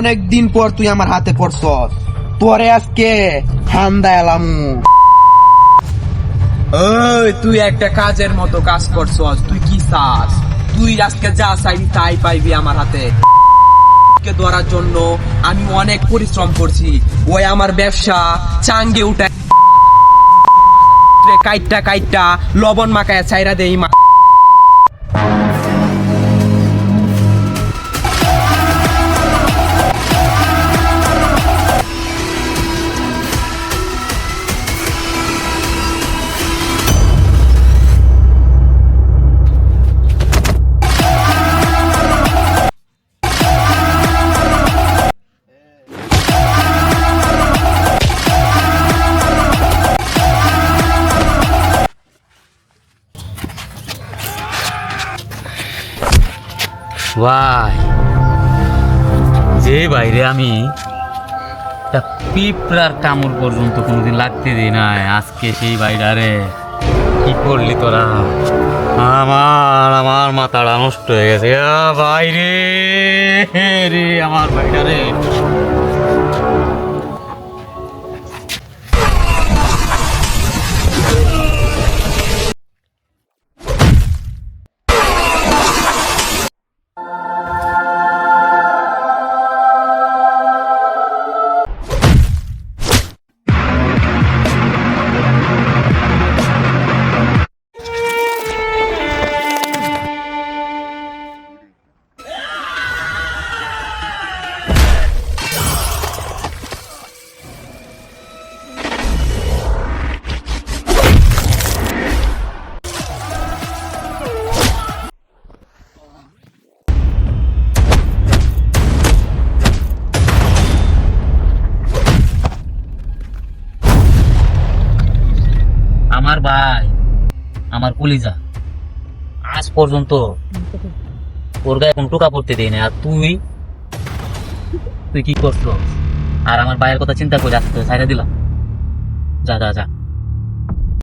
অনেক দিন পর তুই আমার হাতে পড়ছস। তোরে আজকে হান্দা এলাম। ওই, তুই একটা কাজের মতো কাজ করছস, তুই কি চাস? তুই আজকে যা চাইবি তাই পাইবি আমার হাতে। কে ধরার জন্য আমি অনেক পরিশ্রম করছি। ওই আমার ব্যবসা চাঙ্গে উঠে কাইটটা কাইটটা, লবণ মাখায় চাইরা দেই মা ভাই। যে বাইরে আমি পিঁপড়ার কামড় পর্যন্ত কোনোদিন লাগতে দিই নাই। আজকে সেই বাইরে কি করলি তোরা? আমার আমার মাথাটা নষ্ট হয়ে গেছে। বাইরে রে, আমার বাইরে আমার ভাই, আমার কলিজা। আজ পর্যন্ত ওর গায়ে কোন টোকা পড়তে দেয় না আর তুই? তুই কি করছ? আর আমার ভাইয়ের কথা চিন্তা করে আসতে সাইডে দিলাম। যা যা যা।